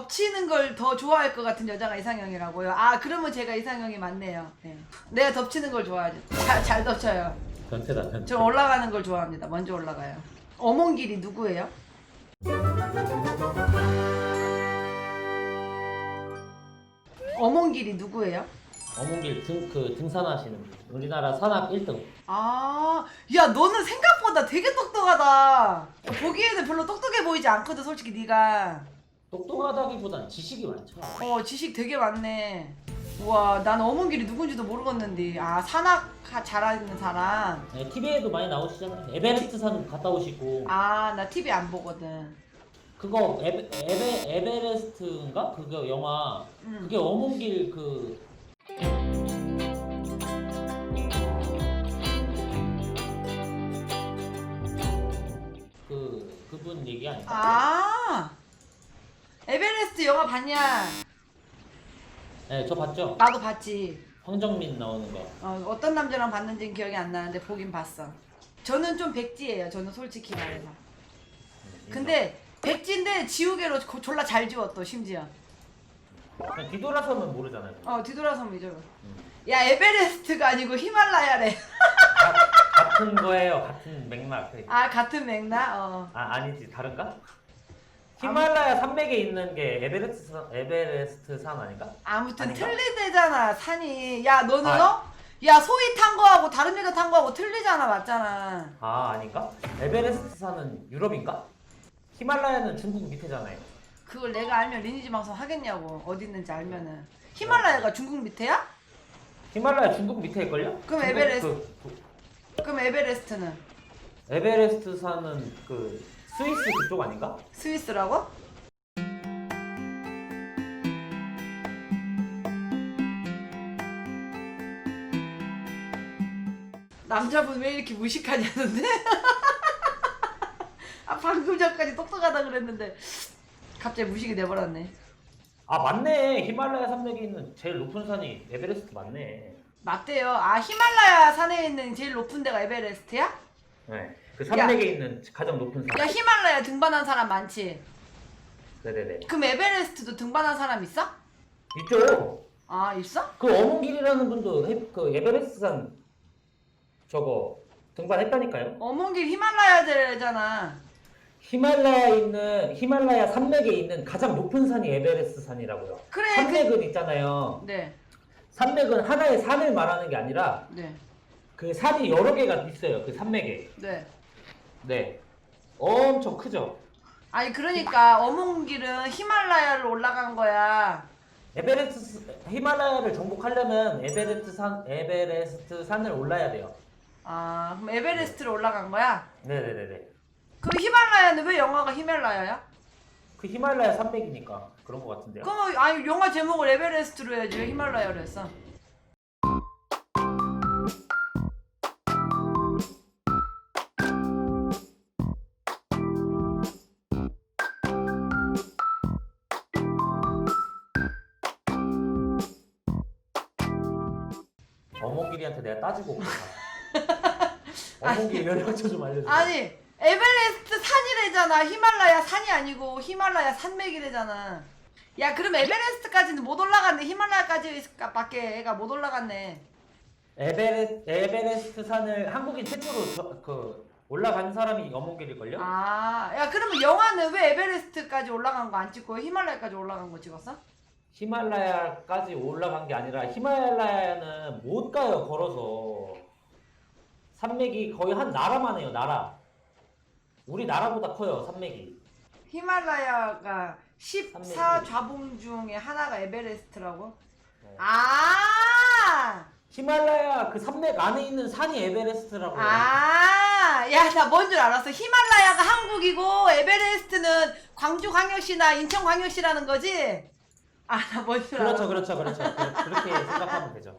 덮치는 걸 더 좋아할 것 같은 여자가 이상형이라고요. 아 그러면 제가 이상형이 맞네요. 네. 내가 덮치는 걸 좋아하죠. 잘, 잘 덮쳐요. 변태다 변태. 저 올라가는 걸 좋아합니다. 먼저 올라가요. 어몽길이 누구예요? 어몽길이 누구예요? 어몽길 등, 그 등산하시는 분. 우리나라 산악 1등. 아, 야 너는 생각보다 되게 똑똑하다. 보기에는 별로 똑똑해 보이지 않거든, 솔직히 네가. 똑똑하다기보단 지식이 많죠. 어, 지식 되게 많네. 우와, 난 어몽길이 누군지도 모르겠는데. 아, 산악 하- 잘하는 사람. 네, TV에도 많이 나오시잖아요. 에베레스트 산 갔다 오시고. 아, 나 TV 안 보거든. 그거 에베, 에베, 에베레스트인가? 그거 영화. 음. 그게 어몽길 그. 그 그분 얘기 아닌가? 아, 에베레스트 영화 봤냐? 네, 저 봤죠. 나도 봤지. 황정민 나오는 거. 어, 어떤 남자랑 봤는지는 기억이 안 나는데 보긴 봤어. 저는 좀 백지예요. 저는 솔직히 말해서. 근데 백지인데 지우개로 고- 졸라 잘 지웠어 심지어. 그냥 뒤돌아서면 모르잖아요. 어 뒤돌아서면 잊어. 음. 야 에베레스트가 아니고 히말라야래. 가- 같은 거예요. 같은 맥락. 아 같은 맥락. 어. 아 아니지 다른가? 히말라야 산맥에 있는 게 에베레스트 산, 에베레스트 산 아닌가? 아무튼 아닌가? 틀리대잖아 산이. 야 너는 아. 어? 야 소희 탄 거하고 다른 여자 탄 거하고 틀리잖아 맞잖아. 아 아닌가? 에베레스트 산은 유럽인가? 히말라야는 중국 밑에잖아요. 그걸 내가 알면 리니지 방송 하겠냐고 어디 있는지 알면은. 히말라야가 중국 밑에야? 히말라야 중국 밑에일걸요? 그럼 중국 에베레스트. 그, 그럼 에베레스트는 그 에베레스트 산은 그 스위스 그쪽 아닌가? 스위스라고? 남자분 왜 이렇게 무식하냐는데? 아 방금 전까지 똑똑하다 그랬는데 갑자기 무식이 돼버렸네. 아 맞네 히말라야 산맥에 있는 제일 높은 산이 에베레스트 맞네. 맞대요. 아 히말라야 산에 있는 제일 높은 데가 에베레스트야? 네. 그 산맥에 있는 가장 높은 산. 야 히말라야 등반한 사람 많지. 네네네. 그럼 에베레스트도 등반한 사람 있어? 있죠. 아 있어? 그 어몽길이라는 분도 해- 그 에베레스트 산 저거 등반했다니까요. 어몽길 히말라야잖아. 히말라야 있는 히말라야 산맥에 있는 가장 높은 산이 에베레스트 산이라고요. 그래, 산맥은 있잖아요. 네, 산맥은 하나의 산을 말하는 게 아니라 네, 그 산이 여러 개가 있어요. 그 산맥에. 네. 네. 엄청 크죠. 아니 그러니까 어몽길은 히말라야를 올라간 거야. 에베레스트 히말라야를 정복하려면 에베레스트 산 에베레스트 산을 올라야 돼요. 아 그럼 에베레스트를 올라간 거야? 네네네네. 그럼 히말라야는 왜 영화가 히말라야야? 그 히말라야 산맥이니까 그런 것 같은데요. 그럼 아니 영화 제목을 에베레스트로 해야지 왜 히말라야로 했어? 어몽길이한테 내가 따지고 올까? 어몽길 연락처 좀 알려줘. 아니 에베레스트 산이래잖아. 히말라야 산이 아니고 히말라야 산맥이래잖아. 야 그럼 에베레스트까지는 못 올라갔네. 히말라야까지밖에 애가 못 올라갔네. 에베레 에베레스트 산을 한국인 최초로 저, 그 올라간 사람이 어몽길일 걸요? 아, 야 그러면 영화는 왜 에베레스트까지 올라간 거 안 찍고 히말라야까지 올라간 거 찍었어? 히말라야까지 올라간 게 아니라 히말라야는 못 가요 걸어서 산맥이 거의 한 나라만 해요 나라 우리 나라보다 커요 산맥이 히말라야가 14 산맥이. 좌봉 중에 하나가 에베레스트라고? 네. 아! 히말라야 그 산맥 안에 있는 산이 에베레스트라고 아! 야, 나 뭔 줄 알았어. 히말라야가 한국이고 에베레스트는 광주광역시나 인천광역시라는 거지? 아, 나뭔줄 알았어. 그렇죠 그렇죠 그렇죠 그- 그렇게 생각하면 되죠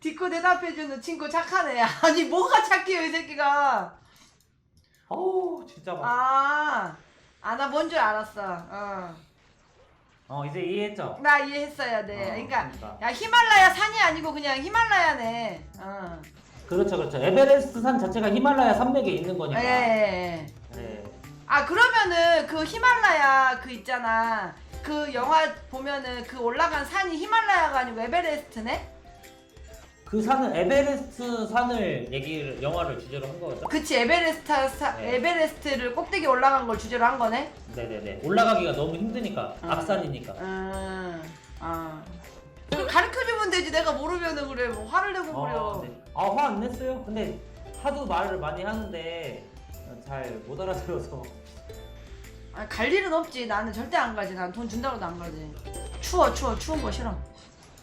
딛고 대답해주는 친구 착하네. 아니, 뭐가 착해요, 이 새끼가. 어우 진짜 막 아, 아, 나 뭔 줄 알았어. 어. 어 이제 이해했죠? 나 이해했어야 돼. 어, 그러니까, 그러니까. 야, 히말라야 산이 아니고 그냥 히말라야네. 어. 그렇죠 그렇죠 에베레스트 산 자체가 히말라야 산맥에 있는 거니까 예, 예, 예. 네. 아, 그러면은 그 히말라야 그 있잖아. 그 영화 보면은 그 올라간 산이 히말라야가 아니고 에베레스트네? 그 산은 에베레스트 산을 얘기를 영화를 주제로 한 거죠? 그치 에베레스트 사, 네. 에베레스트를 꼭대기 올라간 걸 주제로 한 거네? 네네네. 올라가기가 너무 힘드니까 음. 악산이니까. 음, 아. 그 가르쳐주면 되지 내가 모르면은 그래 뭐 화를 내고. 아, 네. 아, 화 안 냈어요? 근데 하도 말을 많이 하는데 잘 못 알아들어서. 아, 갈 일은 없지. 나는 절대 안 가지. 난 돈 준다고도 안 가지. 추워, 추워, 추운 거 싫어.